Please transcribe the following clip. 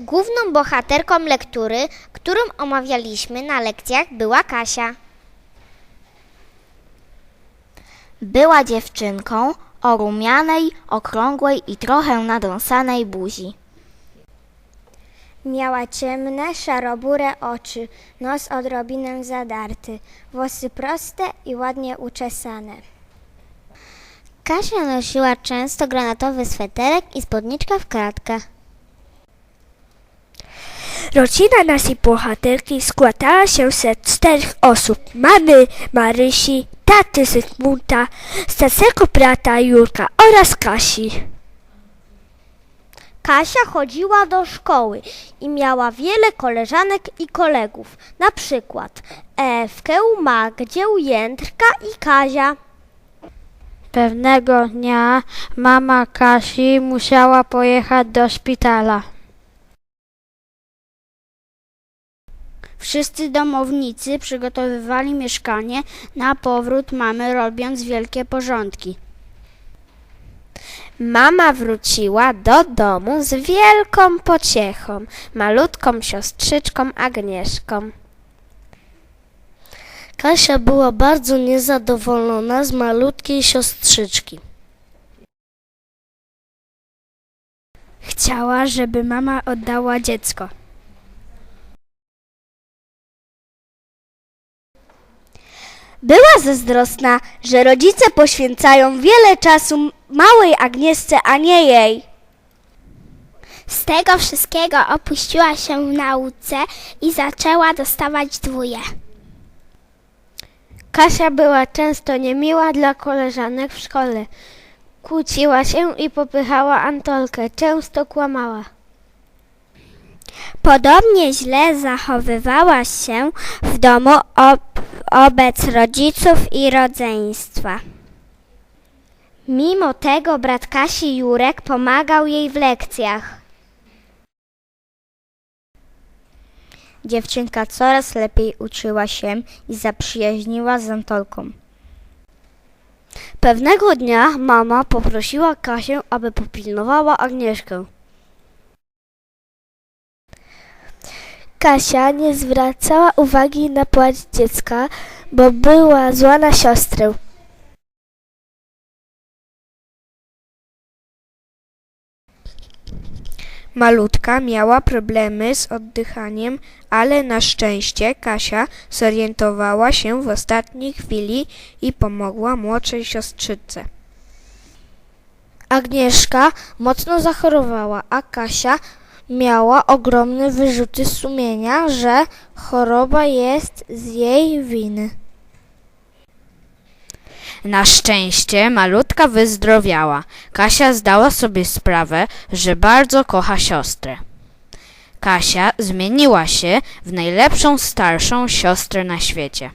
Główną bohaterką lektury, którą omawialiśmy na lekcjach, była Kasia. Była dziewczynką o rumianej, okrągłej i trochę nadąsanej buzi. Miała ciemne, szarobure oczy, nos odrobinę zadarty, włosy proste i ładnie uczesane. Kasia nosiła często granatowy sweterek i spódniczkę w kratkę. Rodzina naszej bohaterki składała się z czterech osób. Mamy Marysi, taty Zygmunta, starszego brata Jurka oraz Kasi. Kasia chodziła do szkoły i miała wiele koleżanek i kolegów, na przykład Ewkę, Magdzię, Jędrka i Kazia. Pewnego dnia mama Kasi musiała pojechać do szpitala. Wszyscy domownicy przygotowywali mieszkanie na powrót mamy, robiąc wielkie porządki. Mama wróciła do domu z wielką pociechą, malutką siostrzyczką Agnieszką. Kasia była bardzo niezadowolona z malutkiej siostrzyczki. Chciała, żeby mama oddała dziecko. Była zazdrosna, że rodzice poświęcają wiele czasu małej Agnieszce, a nie jej. Z tego wszystkiego opuściła się w nauce i zaczęła dostawać dwóje. Kasia była często niemiła dla koleżanek w szkole. Kłóciła się i popychała Antolkę, często kłamała. Podobnie źle zachowywała się w domu ob- wobec rodziców i rodzeństwa. Mimo tego brat Kasi Jurek pomagał jej w lekcjach. Dziewczynka coraz lepiej uczyła się i zaprzyjaźniła z Antolką. Pewnego dnia mama poprosiła Kasię, aby popilnowała Agnieszkę. Kasia nie zwracała uwagi na płacz dziecka, bo była zła na siostrę. Malutka miała problemy z oddychaniem, ale na szczęście Kasia zorientowała się w ostatniej chwili i pomogła młodszej siostrzyce. Agnieszka mocno zachorowała, a Kasia miała ogromne wyrzuty sumienia, że choroba jest z jej winy. Na szczęście malutka wyzdrowiała. Kasia zdała sobie sprawę, że bardzo kocha siostrę. Kasia zmieniła się w najlepszą starszą siostrę na świecie.